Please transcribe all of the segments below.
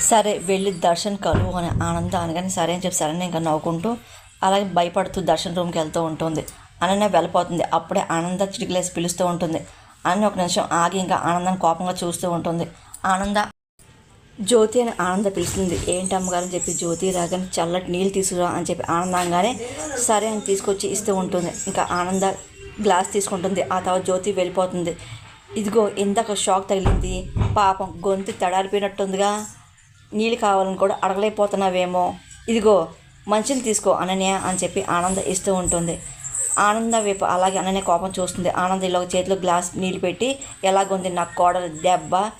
సరే వెళ్ళి దర్శన్ కలువు అని ఆనంద అనగానే సరే అని చెప్పి సరే ఇంకా నవ్వుకుంటూ అలాగే భయపడుతూ దర్శన్ రూమ్కి వెళ్తూ ఉంటుంది. అనన్య వెళ్ళిపోతుంది. అప్పుడే ఆనంద చిటికలేసి పిలుస్తూ ఉంటుంది. అని ఒక నిమిషం ఆగి ఇంకా ఆనందాన్ని కోపంగా చూస్తూ ఉంటుంది. ఆనంద జ్యోతి అని ఆనంద పిలుస్తుంది. ఏంటి అమ్మగారు అని చెప్పి జ్యోతి రాగానే చల్లటి నీళ్ళు తీసుకురా అని చెప్పి ఆనందంగానే సరే అని తీసుకొచ్చి ఇస్తూ ఉంటుంది. ఇంకా ఆనంద గ్లాస్ తీసుకుంటుంది. ఆ తర్వాత జ్యోతి వెళ్ళిపోతుంది. ఇదిగో ఇందాక షాక్ తగిలింది. పాపం గొంతు తడారిపోయినట్టుందిగా. నీళ్ళు కావాలని కూడా అడగలేకపోతున్నావేమో. ఇదిగో మంచిని తీసుకో అనన్య అని చెప్పి ఆనంద ఇస్తూ ఉంటుంది. ఆనంద వైపు అలాగే అనన్య కోపం చూస్తుంది. ఆనంద ఇలా చేతిలో గ్లాస్ నీళ్ళు పెట్టి ఎలాగుంది నా కోడలు దెబ్బ?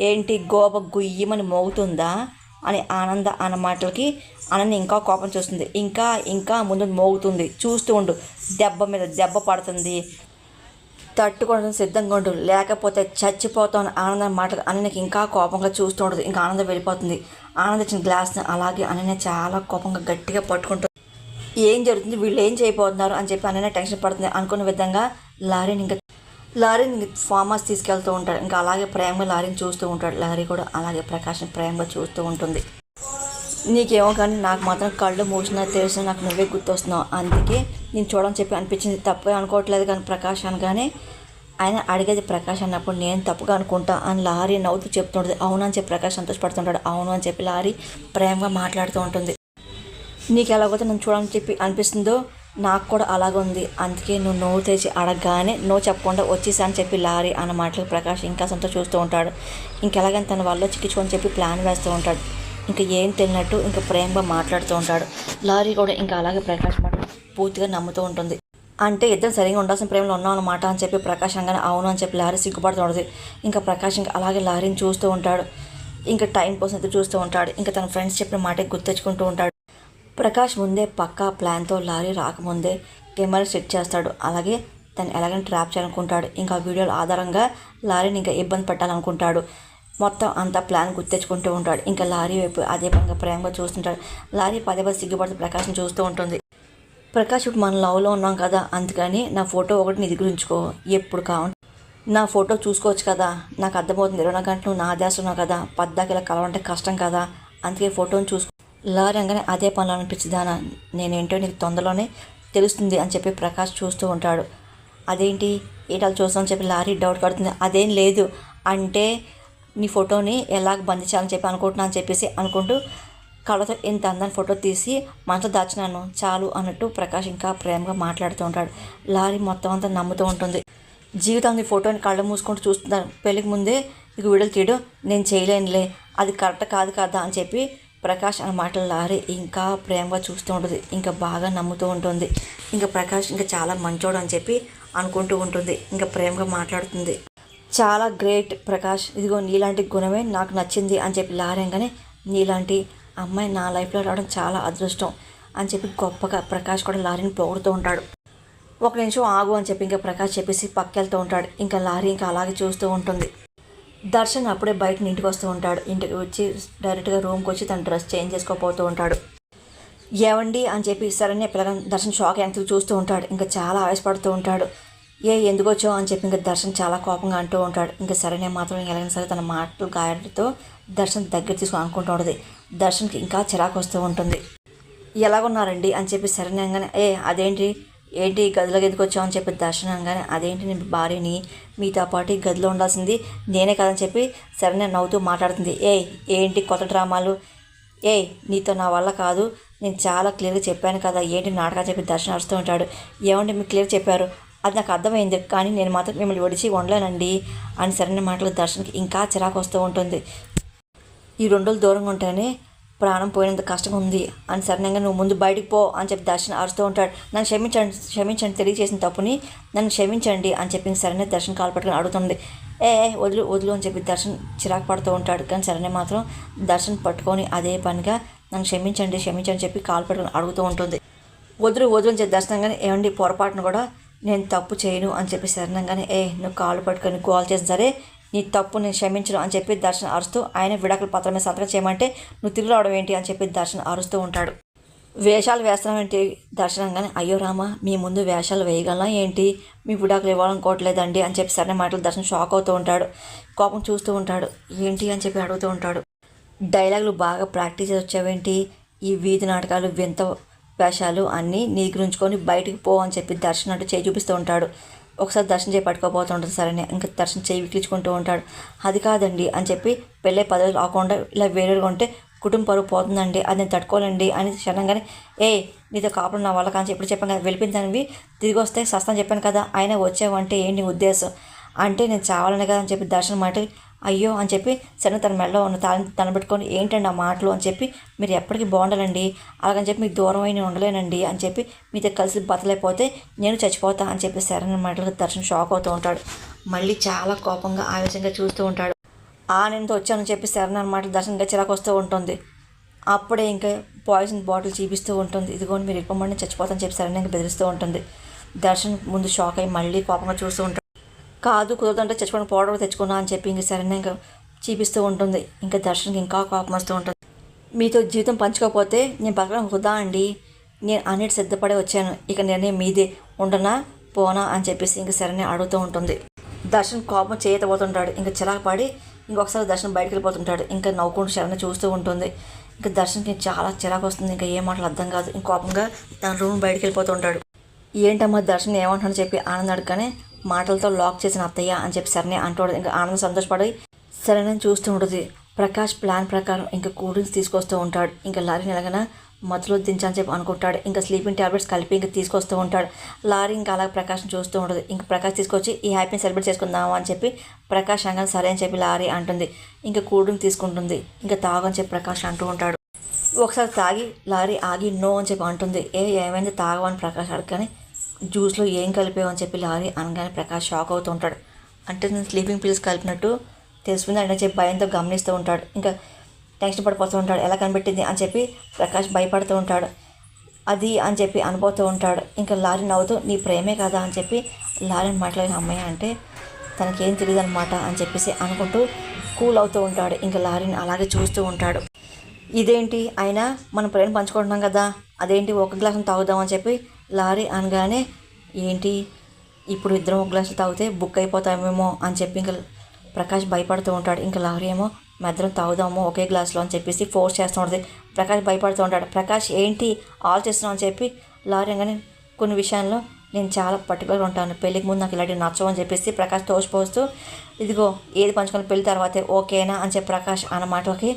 ఏంటి గోప గుయ్యమని మోగుతుందా? అని ఆనంద అన్న మాటలకి అనన్య ఇంకా కోపం చూస్తుంది. ఇంకా ఇంకా ముందు మోగుతుంది. చూస్తూ ఉండు. దెబ్బ మీద దెబ్బ పడుతుంది. తట్టుకోవడం సిద్ధంగా ఉండు. లేకపోతే చచ్చిపోతాం ఆనందం మాటలు అన్నకి ఇంకా కోపంగా చూస్తూ ఉండదు. ఇంకా ఆనందం వెళ్ళిపోతుంది. ఆనందం ఇచ్చిన గ్లాస్ని అలాగే అన్నయ్య చాలా కోపంగా గట్టిగా పట్టుకుంటుంది ఏం జరుగుతుంది? వీళ్ళు ఏం చేయబోతున్నారు? అని చెప్పి అన్నయ్య టెన్షన్ పడుతుంది. అనుకున్న విధంగా లారీని ఇంకా లారీని ఫామ్ హౌస్ తీసుకెళ్తూ ఉంటాడు. ఇంకా అలాగే ప్రేమగా లారీని చూస్తూ ఉంటాడు. లారీ కూడా అలాగే ప్రకాశం ప్రేమగా చూస్తూ ఉంటుంది. నీకేమో కానీ నాకు మాత్రం కళ్ళు మూసినా తెలిసిన నాకు నువ్వే గుర్తొస్తున్నావు. అందుకే నేను చూడని చెప్పి అనిపించింది. తప్పే అనుకోవట్లేదు కానీ ప్రకాష్ అనగానే ఆయన అడిగేది ప్రకాష్ అన్నప్పుడు నేను తప్పుగా అనుకుంటా అని లారీ నవ్వుతూ చెప్తుంటుంది. అవును అని చెప్పి ప్రకాష్ సంతోషపడుతుంటాడు. అవును అని చెప్పి లారీ ప్రేమగా మాట్లాడుతూ ఉంటుంది. నీకు ఎలాగోతే నన్ను చూడని చెప్పి అనిపిస్తుందో నాకు కూడా అలాగే ఉంది. అందుకే నువ్వు నోవు తెచ్చి అడగగానే నో చెప్పకుండా వచ్చేసా అని చెప్పి లారీ అన్న మాటలకు ప్రకాష్ ఇంకా సొంత చూస్తూ ఉంటాడు. ఇంకెలాగని తన వల్ల చిక్కించుకొని చెప్పి ప్లాన్ వేస్తూ ఉంటాడు. ఇంకా ఏం తెలియనట్టు ఇంకా ప్రేమగా మాట్లాడుతూ ఉంటాడు. లారీ కూడా ఇంకా అలాగే ప్రకాష్ మాట పూర్తిగా నమ్ముతూ ఉంటుంది. అంటే ఇద్దరు సరిగా ఉండాల్సిన ప్రేమలో ఉన్నాం అన్నమాట అని చెప్పి ప్రకాష్ అనగానే అవును అని చెప్పి లారీ సిగ్గుపడుతూ ఉంటుంది. ఇంకా ప్రకాష్ ఇంకా అలాగే లారీని చూస్తూ ఉంటాడు. ఇంకా టైం కోసం ఎదురు చూస్తూ ఉంటాడు. ఇంకా తన ఫ్రెండ్స్ చెప్పిన మాట గుర్తెచ్చుకుంటూ ఉంటాడు. ప్రకాష్ ముందే పక్కా ప్లాన్తో లారీ రాకముందే కెమెరా సెట్ చేస్తాడు. అలాగే తను ఎలాగైనా ట్రాప్ చేయాలనుకుంటాడు. ఇంకా వీడియోల ఆధారంగా లారీని ఇంకా ఇబ్బంది పెట్టాలనుకుంటాడు. మొత్తం అంతా ప్లాన్ గుర్తెచ్చుకుంటూ ఉంటాడు. ఇంకా లారీ వైపు అదే పనిగా ప్రేమగా చూస్తుంటాడు. లారీ పదే పదే సిగ్గుపడుతూ ప్రకాశం చూస్తూ ఉంటుంది. ప్రకాష్ ఇప్పుడు మనం లవ్లో ఉన్నాం కదా అందుకని నా ఫోటో ఒకటి నిధి గురించుకో ఎప్పుడు కావాలి నా ఫోటో చూసుకోవచ్చు కదా. నాకు అర్థమవుతుంది. ఇరవై నాలుగు గంటలు నా ఆదేశం కదా. పద్దాకి ఇలా కలవంటే కష్టం కదా. అందుకే ఫోటోని చూసుకో. లారీ అంగానే అదే పనులు అనిపించదానా నేనేంటో నీకు తొందరలోనే తెలుస్తుంది అని చెప్పి ప్రకాష్ చూస్తూ ఉంటాడు. అదేంటి? ఏటాలు చూస్తామని చెప్పి లారీ డౌట్ పడుతుంది అదేం లేదు. అంటే నీ ఫోటోని ఎలాగ బంధించాలని చెప్పి అనుకుంటున్నా అని చెప్పేసి అనుకుంటూ కళ్ళతో ఇంత అందాన్ని ఫోటో తీసి మనసులో దాచినాను చాలు అన్నట్టు ప్రకాష్ ఇంకా ప్రేమగా మాట్లాడుతూ ఉంటాడు. లారీ మొత్తం అంతా నమ్ముతూ ఉంటుంది. జీవితం ఈ ఫోటోని కళ్ళు మూసుకుంటూ చూస్తున్నాను పెళ్ళికి ముందే నీకు వీడియోలు తీయడం నేను చేయలేనులే అది కరెక్ట్ కాదు కదా అని చెప్పి ప్రకాష్ అన్న మాటలు లారీ ఇంకా ప్రేమగా చూస్తూ ఉంటుంది. ఇంకా బాగా నమ్ముతూ ఉంటుంది. ఇంకా ప్రకాష్ ఇంకా చాలా మంచోడు అని చెప్పి అనుకుంటూ ఉంటుంది. ఇంకా ప్రేమగా మాట్లాడుతుంది. చాలా గ్రేట్ ప్రకాష్. ఇదిగో నీలాంటి గుణమే నాకు నచ్చింది అని చెప్పి లారంగానే నీలాంటి అమ్మాయి నా లైఫ్లో రావడం చాలా అదృష్టం అని చెప్పి గొప్పగా ప్రకాష్ కూడా లారీని పొగుడుతూ ఉంటాడు. ఒక నిమిషం ఆగు అని చెప్పి ఇంకా ప్రకాష్ చెప్పేసి పక్కెళ్తూ ఉంటాడు. ఇంకా లారీ ఇంకా అలాగే చూస్తూ ఉంటుంది. దర్శన్ అప్పుడే బయట ఇంటికి వస్తూ ఉంటాడు. ఇంటికి వచ్చి డైరెక్ట్గా రూమ్కి వచ్చి తన డ్రెస్ చేంజ్ చేసుకోపోతూ ఉంటాడు. ఏవండి అని చెప్పి సరే పిల్లగా దర్శన్ షాక్ ఎంత చూస్తూ ఉంటాడు. ఇంకా చాలా ఆవేశపడుతూ ఉంటాడు. ఏ ఎందుకు వచ్చావు అని చెప్పి ఇంకా దర్శన్ చాలా కోపంగా అంటూ ఉంటాడు. ఇంకా సరేనే మాత్రం ఎలాగైనా సరే తన మాటలు గాయడంతో దర్శన్ దగ్గర తీసుకుని అనుకుంటూ ఉంటుంది. దర్శన్కి ఇంకా చిరాకు వస్తూ ఉంటుంది. ఎలాగున్నారండి? అని చెప్పి సరేనే ఏ అదేంటి? ఏంటి గదిలోకి ఎందుకు వచ్చావు అని చెప్పి దర్శనం అనగానే అదేంటి నేను భార్యని? మీతో పాటు గదిలో ఉండాల్సింది నేనే కదని చెప్పి సరేనే నవ్వుతూ మాట్లాడుతుంది. ఏ ఏంటి కొత్త డ్రామాలు? ఏ నీతో నా వల్ల కాదు. నేను చాలా క్లియర్గా చెప్పాను కదా ఏంటి నాటకాలు చెప్పి దర్శనం అరుస్తూ ఉంటాడు. ఏమంటే మీకు క్లియర్ చెప్పారు? అది నాకు అర్థమైంది. కానీ నేను మాత్రం మిమ్మల్ని ఒడిచి ఉండలేనండి అని సరైన మాటలు దర్శన్కి ఇంకా చిరాకు వస్తూ ఉంటుంది. ఈ రెండు రోజులు దూరంగా ఉంటేనే ప్రాణం పోయినంత కష్టం ఉంది అని సరణంగా నువ్వు ముందు బయటికి పో అని చెప్పి దర్శన్ అరుస్తూ ఉంటాడు. నన్ను క్షమించండి క్షమించండి తెలియజేసిన తప్పుని నన్ను క్షమించండి అని చెప్పి సరైన దర్శన్ కాలు పట్టుకుని అడుగుతుంది. ఏ ఏ, వదులు వదులు అని చెప్పి దర్శన్ చిరాకు పడుతూ ఉంటాడు. కానీ సరైన మాత్రం దర్శన్ పట్టుకొని అదే పనిగా నన్ను క్షమించండి క్షమించండి చెప్పి కాలు పట్టుకుని అడుగుతూ ఉంటుంది. వదులు వదులు అని చెప్పి దర్శనంగానే ఏమండి పొరపాటును కూడా నేను తప్పు చేయను అని చెప్పి శరణంగానే ఏ నువ్వు కాళ్ళు పట్టుకొని గోల్ చేసిన సరే నీ తప్పు నేను క్షమించను అని చెప్పి దర్శన్ అరుస్తూ ఆయన విడాకుల పత్రమే సంతకం చేయమంటే నువ్వు తిరిగి రావడం ఏంటి? అని చెప్పి దర్శన్ అరుస్తూ ఉంటాడు. వేషాలు వేస్తామేంటి దర్శనంగానే అయ్యో రామా మీ ముందు వేషాలు వేయగలనా ఏంటి? మీ విడాకులు ఇవ్వాలనుకోవట్లేదండి అని చెప్పి సరైన మాటలు దర్శనం షాక్ అవుతూ ఉంటాడు. కోపం చూస్తూ ఉంటాడు. ఏంటి? అని చెప్పి అడుగుతూ ఉంటాడు. డైలాగులు బాగా ప్రాక్టీస్ వచ్చావేంటి? ఈ వీధి నాటకాలు వింత వేషాలు అన్నీ నీగురించుకొని బయటికి పో అని చెప్పి దర్శనం అంటూ చేయి చూపిస్తూ ఉంటాడు. ఒకసారి దర్శనం చేయి పట్టుకోపోతూ ఉంటుంది. సరే ఇంకా దర్శనం చేయి విక్లించుకుంటూ ఉంటాడు. అది కాదండి అని చెప్పి పెళ్ళే పదవులు కాకుండా ఇలా వేరేగా ఉంటే కుటుంబ పరువు పోతుందండి. అది నేను తట్టుకోలేండి అని క్షణంగానే ఏ నీతో కాపులు నా వల్ల కానీ ఎప్పుడు చెప్పాను కదా వెళ్ళిపోయిందనివి తిరిగి వస్తే సస్తాను చెప్పాను కదా ఆయన వచ్చావంటే ఏంటి ఉద్దేశం? అంటే నేను చావాలని కదా అని చెప్పి దర్శనం మాట అయ్యో అని చెప్పి సరే తన మెడలో ఉన్న తాళం తనబెట్టుకొని ఏంటండి ఆ మాటలు? అని చెప్పి మీరు ఎప్పటికీ బాగుండాలండి. అలాగని చెప్పి మీకు దూరం అయిన ఉండలేనండి అని చెప్పి మీతో కలిసి బతలేకపోతే నేను చచ్చిపోతా అని చెప్పి శరణ్ మెడలకు దర్శనం షాక్ అవుతూ ఉంటాడు. మళ్ళీ చాలా కోపంగా ఆవేశంగా చూస్తూ ఉంటాడు. ఆ నేను వచ్చానని చెప్పి శరణ్ అనమాట దర్శనంగా చిరాకు వస్తూ ఉంటుంది. అప్పుడే ఇంకా పాయిజన్ బాటిల్ చూపిస్తూ ఉంటుంది. ఇదిగోండి మీరు ఇవ్వమండి చచ్చిపోతాను చెప్పి శరణ్ ఇంకా బెదిరిస్తూ ఉంటుంది. దర్శన్ ముందు షాక్ అయ్యి మళ్ళీ కోపంగా చూస్తూ ఉంటాడు. కాదు కుదరదంటే చచ్చిపోయిన పౌడర్ తెచ్చుకున్నా అని చెప్పి ఇంక సరైన ఇంకా చూపిస్తూ ఉంటుంది. ఇంకా దర్శన్కి ఇంకా కోపం వస్తూ ఉంటుంది. మీతో జీవితం పంచుకోకపోతే నేను బతకడం వృధా అండి. నేను అన్నిటి సిద్ధపడే వచ్చాను. ఇక నిర్ణయం మీదే. ఉండనా పోనా అని చెప్పేసి ఇంక సరైన అడుగుతూ ఉంటుంది. దర్శన్ కోపం చేయతపోతుంటాడు ఇంకా చిరాకు పడి ఇంకొకసారి దర్శనం బయటకు వెళ్ళిపోతుంటాడు. ఇంకా నవ్వుకుంటూ శరణ చూస్తూ ఉంటుంది. ఇంకా దర్శన్కి చాలా చిరాకు వస్తుంది. ఇంకా ఏ మాటలు అర్థం కాదు. ఇంకోపంగా తన రూమ్ బయటకు వెళ్ళిపోతుంటాడు. ఏంటమ్మా దర్శనం ఏమంటానని చెప్పి ఆనంద్ అడగగానే మాటలతో లాక్ చేసిన అత్తయ్య అని చెప్పి సరేనే అంటాడు ఇంకా ఆనందం సంతోషపడి సరేనని చూస్తూ ఉంటుంది ప్రకాష్ ప్లాన్ ప్రకారం ఇంకా కూల్ డ్రింక్స్ తీసుకొస్తూ ఉంటాడు. ఇంకా లారీని ఎలాగైనా మధ్యలో దించని చెప్పి అనుకుంటాడు. ఇంకా స్లీపింగ్ ట్యాబ్లెట్స్ కలిపి ఇంకా తీసుకొస్తూ ఉంటాడు. లారీ ఇంకా అలా ప్రకాశం చూస్తూ ఉంటుంది ఇంకా ప్రకాష్ తీసుకొచ్చి ఈ హ్యాపీని సెలబ్రేట్ చేసుకుందాము అని చెప్పి ప్రకాష్ అంగన్ సరే అని చెప్పి లారీ అంటుంది. ఇంకా కూల్ డ్రింక్ తీసుకుంటుంది. ఇంకా తాగని చెప్పి ప్రకాష్ అంటూ ఉంటాడు. ఒకసారి తాగి లారీ ఆగి నో అని చెప్పి అంటుంది. ఏ ఏమైంది? తాగవని ప్రకాష్ అడగని జ్యూస్లో ఏం కలిపావు అని చెప్పి లారీ అనగానే ప్రకాష్ షాక్ అవుతూ ఉంటాడు. అంటే నేను స్లీపింగ్ పిల్స్ కలిపినట్టు తెలిసింది అంటే చెప్పి భయంతో గమనిస్తూ ఉంటాడు. ఇంకా టెన్షన్ పడిపోతూ ఉంటాడు ఎలా కనిపెట్టింది అని చెప్పి ప్రకాష్ భయపడుతూ ఉంటాడు. అది అని చెప్పి అనుభవతూ ఉంటాడు. ఇంకా లారీ నవ్వుతూ నీ ప్రేమే కదా అని చెప్పి లారీని మాట్లాడిన అమ్మాయి అంటే తనకేం తెలియదు అనమాట అని చెప్పేసి అనుకుంటూ కూల్ అవుతూ ఉంటాడు. ఇంకా లారీని అలాగే చూస్తూ ఉంటాడు. ఇదేంటి? అయినా మనం ప్రేమ పంచుకుంటున్నాం కదా అదేంటి? ఒక గ్లాసం తాగుదాం అని చెప్పి లారీ అనగానే ఏంటి? ఇప్పుడు ఇద్దరం ఒక గ్లాసులు తాగితే బుక్ అయిపోతామేమో అని చెప్పి ఇంకా ప్రకాష్ భయపడుతూ ఉంటాడు. ఇంకా లారీ ఏమో మధ్యలో తాగుదాము ఒకే గ్లాస్లో అని చెప్పేసి ఫోర్స్ చేస్తూ ఉంటుంది. ప్రకాష్ భయపడుతూ ఉంటాడు. ప్రకాష్ ఏంటి? ఆల్ చేస్తున్నావు అని చెప్పి లారీ అనగానే కొన్ని విషయాల్లో నేను చాలా పర్టికులర్ ఉంటాను. పెళ్ళికి ముందు నాకు ఇలాంటివి నచ్చవు అని చెప్పేసి ప్రకాష్ తోసిపోస్తూ ఇదిగో ఏది పంచుకొని పెళ్ళి తర్వాతే ఓకేనా అని చెప్పి ప్రకాష్ అన్న మాటలకి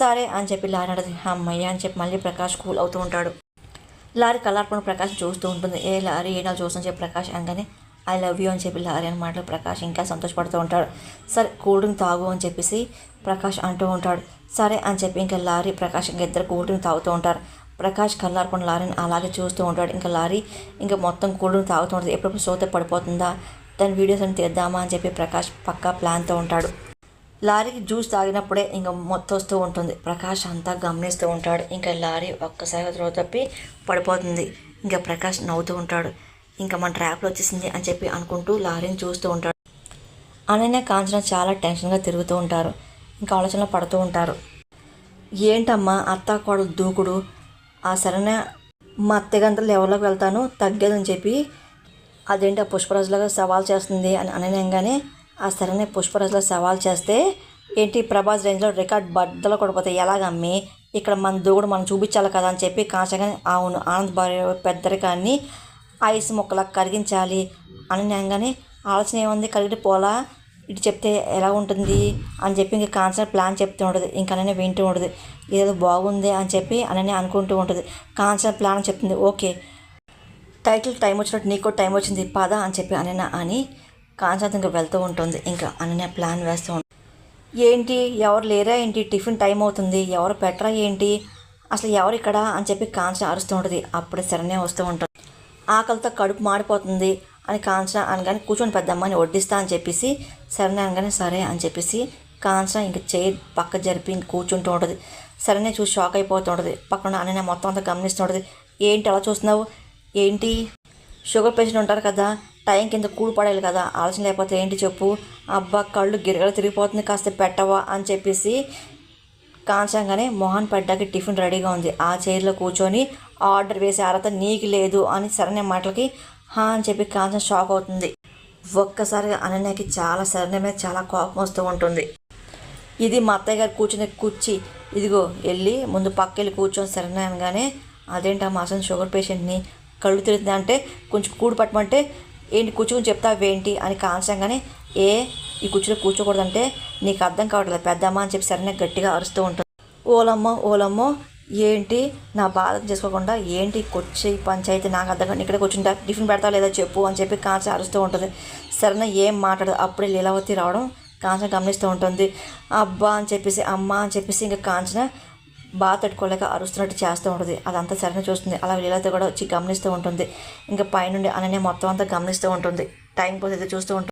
సరే అని చెప్పి లారీ అడది అమ్మయ్య అని చెప్పి మళ్ళీ ప్రకాష్ కూల్ అవుతూ ఉంటాడు. లారీ కలర్పణ ప్రకాష్ చూస్తూ ఉంటుంది. ఏ లారీ ఏ నాలు చెప్పి ప్రకాష్ అనగానే ఐ లవ్ యూ అని చెప్పి లారీ అని మాటలు ప్రకాష్ ఇంకా సంతోషపడుతూ ఉంటాడు. సరే కూల్ డ్రింక్ తాగు అని చెప్పేసి ప్రకాష్ అంటూ ఉంటాడు. సరే అని చెప్పి ఇంకా లారీ ప్రకాష్ ఇంకా ఇద్దరు కూల్ డ్రింక్ తాగుతూ ఉంటారు. ప్రకాష్ కల్లార్పణ లారీని అలాగే చూస్తూ ఉంటాడు. ఇంకా లారీ ఇంకా మొత్తం కూల్ డ్రింక్ తాగుతూ ఉంటుంది. ఎప్పుడప్పుడు సోతే పడిపోతుందా? దాని వీడియోస్ అని తీద్దామా అని చెప్పి ప్రకాష్ పక్కా ప్లాన్తో ఉంటాడు. లారీకి జ్యూస్ తాగినప్పుడే ఇంకా మొత్తం వస్తూ ఉంటుంది. ప్రకాష్ అంతా గమనిస్తూ ఉంటాడు. ఇంకా లారీ ఒక్కసారిగా త్రో తప్పి పడిపోతుంది. ఇంకా ప్రకాష్ నవ్వుతూ ఉంటాడు. ఇంకా మన ట్రాప్లో వచ్చేసింది అని చెప్పి అనుకుంటూ లారీని చూస్తూ ఉంటాడు. అనన్య కాంచన చాలా టెన్షన్గా తిరుగుతూ ఉంటారు. ఇంకా ఆలోచనలో పడుతూ ఉంటారు. ఏంటమ్మా అత్త కోడలు దూకుడు? ఆ సరైన మా అత్తగంతలు లెవెల్లోకి వెళ్తాను? తగ్గదని చెప్పి అదేంటి ఆ పుష్పరాజులాగా సవాల్ చేస్తుంది? అని అనగానే ఆ సరేనే పుష్పరాజులో సవాల్ చేస్తే ఏంటి ప్రభాస్ రేంజ్లో రికార్డ్ బద్దలు కొడిపోతాయి? ఎలాగమ్మి ఇక్కడ మన దూకుడు మనం చూపించాలి కదా అని చెప్పి కాంచగానే అవును ఆనంద్ భార్య పెద్దరికాన్ని ఐస్ ముక్కలా కరిగించాలి అని అనగానే ఆలోచన ఏముంది? కరిగి పోలా? ఇటు చెప్తే ఎలా ఉంటుంది? అని చెప్పి ఇంక కాన్సర్ ప్లాన్ చెప్తూ ఉంటుంది. ఇంకా అననే వింటూ ఉంటుంది. ఏదో బాగుంది అని చెప్పి అననే అనుకుంటూ ఉంటుంది. కాన్సర్ ప్లాన్ చెప్తుంది. ఓకే టైటిల్ టైం వచ్చినట్టు నీకు టైం వచ్చింది పద అని చెప్పి అనన అని కాన్సర్ ఇంకా వెళ్తూ ఉంటుంది. ఇంకా అననే ప్లాన్ వేస్తూ ఉంటుంది ఏంటి? ఎవరు లేరా ఏంటి? టిఫిన్ టైం అవుతుంది. ఎవరు పెట్టరా ఏంటి? అసలు ఎవరు ఇక్కడ? అని చెప్పి కాంచన అరుస్తూ ఉంటుంది. అప్పుడే శరణ్య వస్తూ ఉంటుంది. ఆకలితో కడుపు మాడిపోతుంది. అని కాంచన అనగానే కూర్చొని పెద్దమ్మని వడ్డిస్తా అని చెప్పేసి శరణ్య అనగానే సరే అని చెప్పేసి కాంచన ఇంక చైర్ పక్క జరిపి ఇంక కూర్చుంటూ ఉంటుంది. సరేనే చూసి షాక్ అయిపోతూ ఉంటుంది. పక్కన అన్న మొత్తం అంతా గమనిస్తూ ఉంటుంది. ఏంటి అలా చూస్తున్నావు? ఏంటి? షుగర్ పేషెంట్ ఉంటారు కదా. టైం కింద కూడు పడాలి కదా. ఆలోచన లేకపోతే ఏంటి చెప్పు? అబ్బా కళ్ళు గిరగలు తిరిగిపోతుంది కాస్త పెట్టవా అని చెప్పేసి కాంచంగానే మొహన్ పడ్డాకి టిఫిన్ రెడీగా ఉంది. ఆ చైర్లో కూర్చొని ఆర్డర్ వేసే అర్హత నీకు లేదు అని సరైన మాటలకి హా అని చెప్పి కాంచం షాక్ అవుతుంది. ఒక్కసారిగా అనన్యకి చాలా సరైన మీద చాలా కోపం వస్తూ ఉంటుంది. ఇది మా అత్తయ్య గారు కూర్చునే కూర్చి. ఇదిగో వెళ్ళి ముందు పక్కెళ్ళి కూర్చొని సరైన అనగానే అదేంటి ఆ మాసం షుగర్ పేషెంట్ని కళ్ళు తిరుగుతుంది అంటే కొంచెం కూడు పట్టమంటే ఏంటి కూర్చుని చెప్తావేంటి అని కాల్చంగానే ఏ ఈ కుర్చీలో కూర్చోకూడదంటే నీకు అర్థం కావట్లేదు పెద్దమ్మ అని చెప్పి సరైన గట్టిగా అరుస్తూ ఉంటుంది. ఓలమ్మో ఓలమ్మో ఏంటి నా బాధ చేసుకోకుండా ఏంటి కొచ్చి పంచాయతీ నాకు అర్థం కానీ ఇక్కడ కూర్చుంటా టిఫిన్ పెడతా లేదా చెప్పు అని చెప్పి కాంచ అరుస్తూ ఉంటుంది. సరైన ఏం మాట్లాడదు అప్పుడే లీలావతి రావడం కాంచన గమనిస్తూ ఉంటుంది. అబ్బా అని చెప్పేసి అమ్మ అని చెప్పేసి ఇంకా కాంచన బాగా తట్టుకోలేక అరుస్తున్నట్టు చేస్తూ ఉంటుంది. అదంతా సరైన చూస్తుంది. అలా వీళ్ళతో కూడా వచ్చి గమనిస్తూ ఉంటుంది. ఇంకా పైనుండి అననే మొత్తం అంతా గమనిస్తూ ఉంటుంది. టైం పోతే చూస్తూ ఉంటుంది.